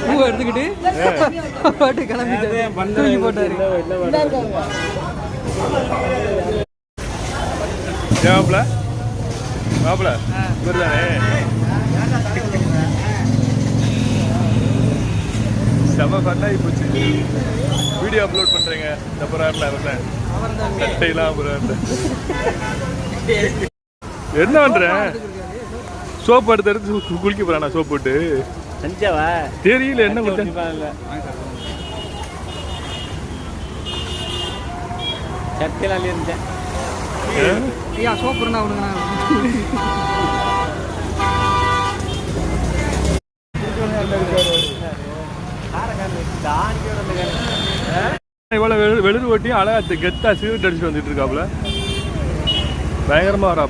பூவை எடுத்துக்கிட்டு போட்டு கிளம்பிட்டு போட்டாரு. மாப்பிள மாப்பிள செம ஃபன்னாகி போச்சு. வீடியோ அப்லோட் பண்ணுறீங்க இந்த புறாரில் இருந்தேன் சட்டையெல்லாம் புறாரில் என்ன பண்ணுறேன் சோப் எடுத்து எடுத்து குளிக்க போறானா சோப் போட்டு? செஞ்சவா? தெரியல என்ன குளிச்சா சத்தியெல்லாம் இருந்தேன் ஐயா சோப்பு இருந்தா இவ்வளோ வெளிர் ஓட்டி அழகா கெத்தா சீவிட்டு அடிச்சுட்டு வந்துட்டு இருக்காப்புல. பயங்கரமா வராப்புல.